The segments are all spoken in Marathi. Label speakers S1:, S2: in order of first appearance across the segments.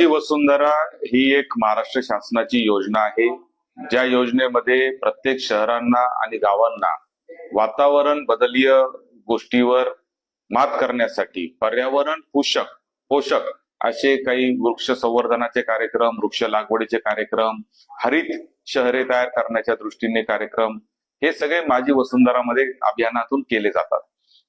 S1: माझी वसुंधरा ही एक महाराष्ट्र शासनाची योजना आहे. ज्या योजनेमध्ये प्रत्येक शहरांना आणि गावांना वातावरण बदलीय गोष्टीवर मात करण्यासाठी पर्यावरण पोषक पोषक असे काही वृक्ष संवर्धनाचे कार्यक्रम वृक्ष लागवडीचे कार्यक्रम हरित शहरे तयार करण्याच्या दृष्टीने कार्यक्रम हे सगळे माझी वसुंधरामध्ये अभियानातून केले जातात.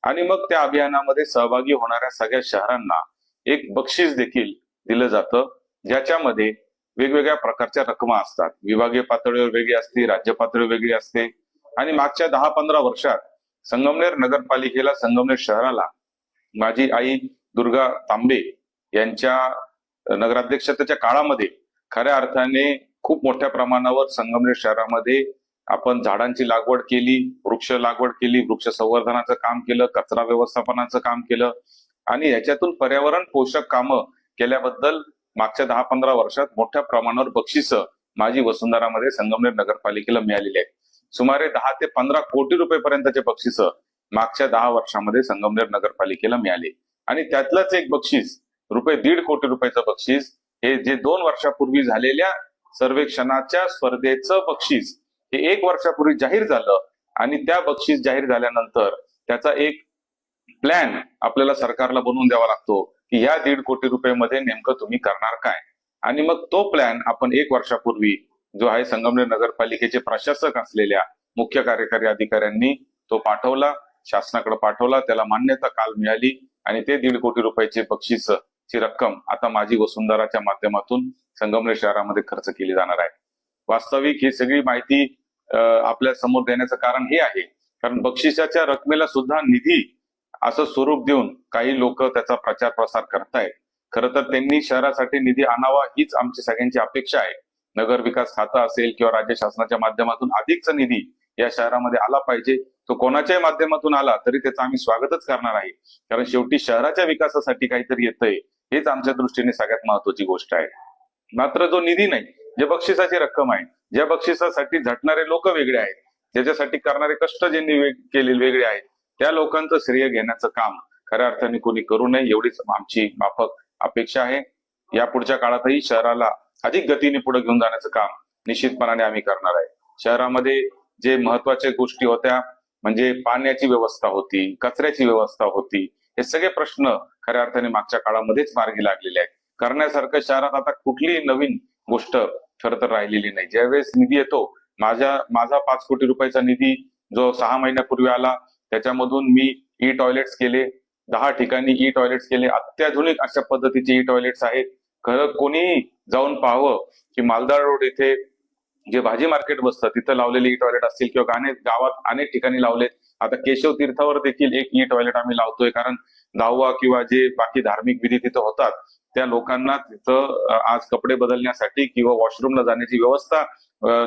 S1: आणि मग त्या अभियानामध्ये सहभागी होणाऱ्या सगळ्या शहरांना एक बक्षीस देखील दिलं जातं. ज्याच्यामध्ये वेगवेगळ्या प्रकारच्या रकमा असतात. विभागीय पातळीवर वेगळी असते राज्य पातळीवर वेगळी असते. आणि मागच्या दहा पंधरा वर्षात संगमनेर नगरपालिकेला संगमनेर शहराला माझी आई दुर्गा तांबे यांच्या नगराध्यक्षतेच्या काळामध्ये खऱ्या अर्थाने खूप मोठ्या प्रमाणावर संगमनेर शहरामध्ये आपण झाडांची लागवड केली वृक्ष लागवड केली वृक्ष संवर्धनाचं काम केलं कचरा व्यवस्थापनाचं काम केलं. आणि याच्यातून पर्यावरण पोषक कामं केल्याबद्दल मागच्या दहा पंधरा वर्षात मोठ्या प्रमाणावर बक्षिस माझी वसुंधरामध्ये संगमनेर नगरपालिकेला मिळालेली आहेत. सुमारे दहा ते पंधरा कोटी रुपये पर्यंतचे बक्षिस मागच्या दहा वर्षामध्ये संगमनेर नगरपालिकेला मिळाले. आणि त्यातलंच एक बक्षीस रुपये दीड कोटी रुपयाचं बक्षीस हे जे दोन वर्षापूर्वी झालेल्या सर्वेक्षणाच्या स्पर्धेचं बक्षीस हे एक वर्षापूर्वी जाहीर झालं आणि त्या बक्षीस जाहीर झाल्यानंतर त्याचा एक प्लॅन आपल्याला सरकारला बनवून द्यावा लागतो. की ह्या दीड कोटी रुपयामध्ये नेमकं तुम्ही करणार काय? आणि मग तो प्लॅन आपण एक वर्षापूर्वी जो आहे संगमनेर नगरपालिकेचे प्रशासक असलेल्या मुख्य कार्यकारी अधिकाऱ्यांनी तो पाठवला शासनाकडे पाठवला त्याला मान्यता काल मिळाली आणि ते दीड कोटी रुपयाचे बक्षीस ची रक्कम आता माझी वसुंधराच्या माध्यमातून संगमनेर शहरामध्ये खर्च केली जाणार आहे. वास्तविक ही सगळी माहिती आपल्यासमोर देण्याचं कारण हे आहे. कारण बक्षिसाच्या रकमेला सुद्धा निधी असं स्वरूप देऊन काही लोक त्याचा प्रचार प्रसार करतायत. खरं तर त्यांनी शहरासाठी निधी आणावा हीच आमची सगळ्यांची अपेक्षा आहे. नगर विकास खातं असेल किंवा राज्य शासनाच्या माध्यमातून अधिकचा निधी या शहरामध्ये आला पाहिजे. तो कोणाच्याही माध्यमातून आला तरी त्याचं आम्ही स्वागतच करणार आहे. कारण शेवटी शहराच्या विकासासाठी काहीतरी येतंय हेच आमच्या दृष्टीने सगळ्यात महत्वाची गोष्ट आहे. मात्र जो निधी नाही जे बक्षिसाची रक्कम आहे ज्या बक्षिसासाठी झटणारे लोक वेगळे आहेत ज्याच्यासाठी करणारे कष्ट ज्यांनी केलेले वेगळे आहेत त्या लोकांचं श्रेय घेण्याचं काम खऱ्या अर्थाने कोणी करू नये एवढीच आमची माफक अपेक्षा आहे. या पुढच्या काळातही शहराला अधिक गतीने पुढे घेऊन जाण्याचं काम निश्चितपणाने आम्ही करणार आहे. शहरामध्ये जे महत्त्वाच्या गोष्टी होत्या म्हणजे पाण्याची व्यवस्था होती कचऱ्याची व्यवस्था होती हे सगळे प्रश्न खऱ्या अर्थाने मागच्या काळामध्येच मार्गी लागलेले आहेत. करण्यासारखं शहरात आता कुठलीही नवीन गोष्ट खरं तर राहिलेली नाही. ज्यावेळेस निधी येतो माझ्या माझा पाच कोटी रुपयाचा निधी जो सहा महिन्यापूर्वी आला त्याच्यामधून मी ई टॉयलेट्स केले. दहा ठिकाणी ई टॉयलेट्स केले. अत्याधुनिक अशा पद्धतीचे ई टॉयलेट्स आहेत. खरं कोणी जाऊन पाहावं की मालदार रोड इथे जे भाजी मार्केट बसतं तिथं लावलेले ई टॉयलेट असतील किंवा अनेक गावात अनेक ठिकाणी लावलेत. आता केशव तीर्थावर देखील एक ई टॉयलेट आम्ही लावतोय. कारण दहावा किंवा जे बाकी धार्मिक विधी तिथं होतात त्या लोकांना तिथं आज कपडे बदलण्यासाठी किंवा वॉशरूमला जाण्याची व्यवस्था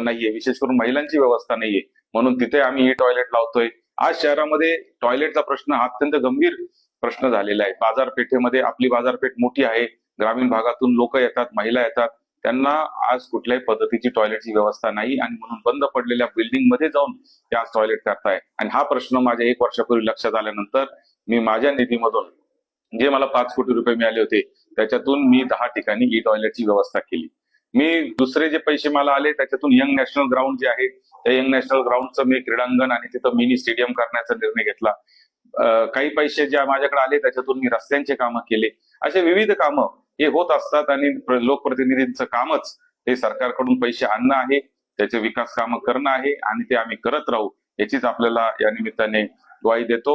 S1: नाहीये. विशेष करून महिलांची व्यवस्था नाहीये. म्हणून तिथे आम्ही ई टॉयलेट लावतोय. आज शहरामध्ये टॉयलेटचा प्रश्न हा अत्यंत गंभीर प्रश्न झालेला आहे. बाजारपेठेमध्ये आपली बाजारपेठ मोठी आहे. ग्रामीण भागातून लोक येतात महिला येतात. त्यांना आज कुठल्याही पद्धतीची टॉयलेटची व्यवस्था नाही आणि म्हणून बंद पडलेल्या बिल्डिंगमध्ये जाऊन ते आज टॉयलेट करताय. आणि हा प्रश्न माझ्या एक वर्षापूर्वी लक्षात आल्यानंतर मी माझ्या निधीमधून जे मला पाच कोटी रुपये मिळाले होते त्याच्यातून मी दहा ठिकाणी ई टॉयलेटची व्यवस्था केली. मी दुसरे जे पैसे मला आले त्याच्यातून यंग नॅशनल ग्राउंड जे आहे त्या यंग नॅशनल ग्राउंडचं मी क्रीडांगण आणि तिथं मिनी स्टेडियम करण्याचा निर्णय घेतला. काही पैसे ज्या माझ्याकडे आले त्याच्यातून मी रस्त्यांचे कामं केले. असे विविध कामं हे होत असतात आणि लोकप्रतिनिधींचं कामच हे सरकारकडून पैसे आणणं आहे त्याचे विकास कामं करणं आहे आणि ते आम्ही करत राहू याचीच आपल्याला या निमित्ताने ग्वाही देतो.